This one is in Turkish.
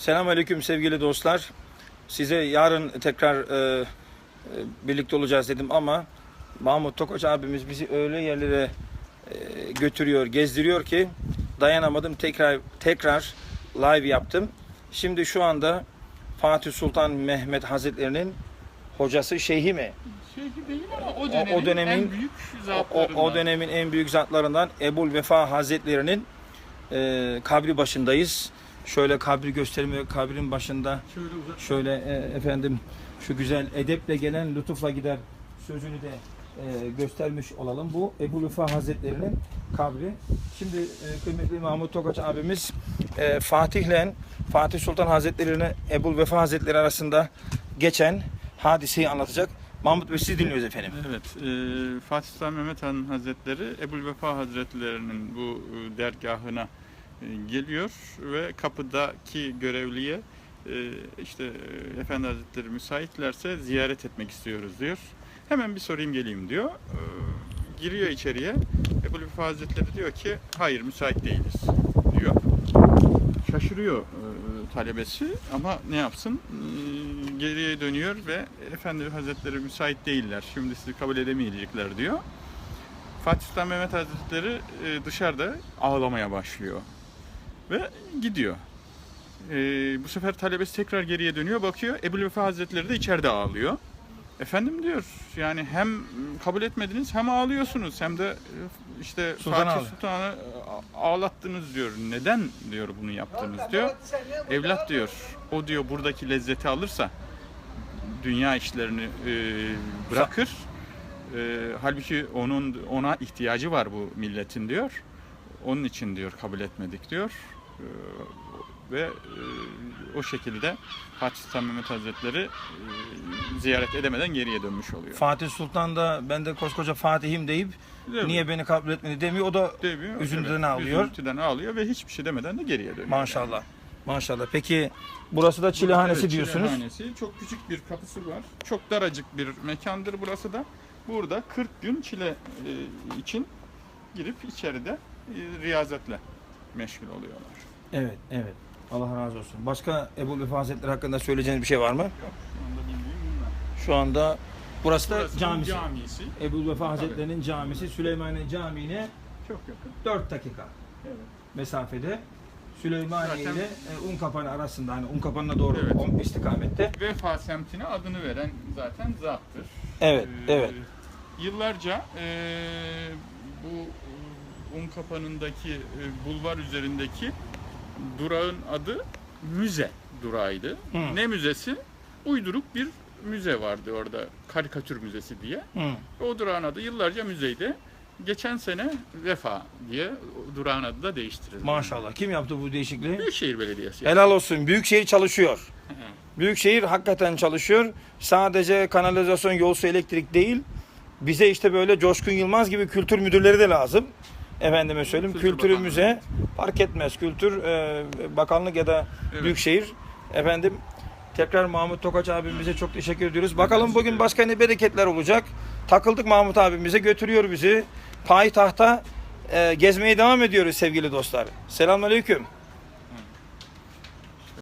Selamünaleyküm sevgili dostlar. Size yarın tekrar e, e, birlikte olacağız dedim ama Mahmut Tokoç abimiz bizi öyle yerlere e, götürüyor, gezdiriyor ki dayanamadım. Tekrar tekrar live yaptım. Şimdi şu anda Fatih Sultan Mehmet Hazretlerinin hocası şeyhi mi? Şeyhi değil ama o O- dönemin, o dönemin- en büyük O, zatlarından. o dönemin en büyük zatlarından Ebul Vefa Hazretlerinin e, kabri başındayız. Şöyle kabri göstermiyor. Kabrin başında Şöyle şöyle e, efendim şu güzel edeple gelen lütufla gider sözünü de e, göstermiş olalım. Bu Ebu Vefa Hazretlerinin kabri. Şimdi e, kıymetli Mahmut Tokaç abimiz e, Fatih'le Fatih Sultan Hazretleri'ne Ebu Vefa Hazretleri arasında geçen hadiseyi anlatacak. Mahmut Bey siz dinliyoruz efendim. Evet, e, Fatih Sultan Mehmet Han Hazretleri Ebul Vefa Hazretlerinin bu e, dergahına geliyor ve kapıdaki görevliye e, işte e, Efendi Hazretleri müsaitlerse ziyaret etmek istiyoruz diyor. Hemen bir sorayım geleyim diyor. E, giriyor içeriye. Ebul Vefa Hazretleri diyor ki hayır müsait değiliz diyor. Şaşırıyor e, talebesi ama ne yapsın? E, geriye dönüyor ve Efendi Hazretleri müsait değiller. Şimdi sizi kabul edemeyecekler diyor. Fatih Sultan Mehmet Hazretleri e, dışarıda ağlamaya başlıyor ve gidiyor. E, bu sefer talebesi tekrar geriye dönüyor, bakıyor. Ebu Vefa Hazretleri de içeride ağlıyor. Efendim diyor, yani hem kabul etmediniz hem ağlıyorsunuz hem de e, işte Sultan Fatih ağlıyor. Sultan'ı a- ağlattınız diyor. Neden diyor bunu yaptınız diyor. Evlat diyor, o diyor buradaki lezzeti alırsa dünya işlerini e, bırakır. E, halbuki onun ona ihtiyacı var bu milletin diyor. Onun için diyor kabul etmedik diyor. E, ve e, o şekilde Fatih Sultan Mehmet Hazretleri e, ziyaret edemeden geriye dönmüş oluyor. Fatih Sultan da ben de koskoca Fatih'im deyip Değil mi? niye beni kabul etmedi demiyor. O da Demiyor. Üzüntüden ağlıyor. Üzüntüden ağlıyor ve hiçbir şey demeden de geriye dönüyor. maşallah. Maşallah. Peki burası da Çilehanesi Evet, diyorsunuz. Çilehanesi. Çok küçük bir kapısı var. Çok daracık bir mekandır burası da. Burada 40 gün çile e, için girip içeride riyazetle meşgul oluyorlar. Evet, evet. Allah razı olsun. Başka Ebu Vefa Hazretleri hakkında söyleyeceğiniz bir şey var mı? Yok, şu anda bildiğim bunlar. Şu anda burası da Burası camisi. camisi. Ebu Vefa Hazretleri'nin camisi Süleymaniye Camii'ne Çok yakın. 4 dakika Evet. mesafede. Süleymaniye Zaten- ile e, Unkapanı arasında hani Unkapanı'na doğru Evet. on istikamette. Vefa semtine adını veren zaten zattır. Evet, Ee, evet. Yıllarca e, bu e, Unkapanı'ndaki e, bulvar üzerindeki durağın adı müze durağıydı. Hı. Ne müzesi? Uyduruk bir müze vardı orada. Karikatür müzesi diye. Hı. O durağın adı yıllarca müzeydi. Geçen sene Vefa diye durağın adı da değiştirildi. Maşallah. Kim yaptı bu değişikliği? Büyükşehir Belediyesi. Helal olsun. Büyükşehir çalışıyor. Büyükşehir hakikaten çalışıyor. Sadece kanalizasyon, yol su, elektrik değil. Bize işte böyle Coşkun Yılmaz gibi kültür müdürleri de lazım. Efendime söyleyeyim. Kültür Kültürümüze fark etmez. Kültür e, bakanlık ya da Evet. büyükşehir. Efendim tekrar Mahmut Tokaç abimize çok teşekkür ediyoruz. Bakalım bugün başka ne bereketler olacak. Takıldık Mahmut abimize götürüyor bizi. Payitahta e, gezmeye devam ediyoruz sevgili dostlar. Selamünaleyküm.